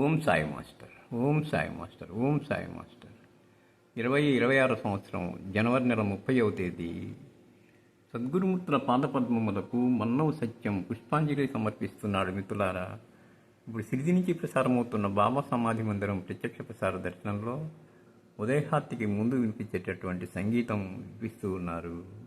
Om Sai master Om Sai master Om Sai master. ఇరవై ఇరవై ఆరు సంవత్సరం జనవరి నెల ముప్పైవ తేదీ. సద్గురుమూర్తుల పాదపద్మములకు మన్నవ సత్యం పుష్పాంజలి సమర్పిస్తున్నాడు మిత్రులారా. ఇప్పుడు సిరిది నుంచి ప్రసారమవుతున్న బాబా సమాధి మందిరం ప్రత్యక్ష ప్రసార దర్శనంలో ఉదయహార్తికి ముందు వినిపించేటటువంటి సంగీతం వినిపిస్తూ ఉన్నారు.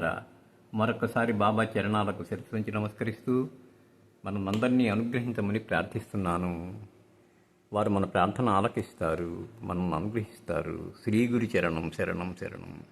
మిత్రులారా మరొకసారి బాబా చరణాలకు శిరస్సు నమస్కరిస్తూ మనమందరినీ అనుగ్రహించమని ప్రార్థిస్తున్నాను. వారు మన ప్రార్థన ఆలకిస్తారు మనల్ని అనుగ్రహిస్తారు. శ్రీ గురి చరణం శరణం శరణం.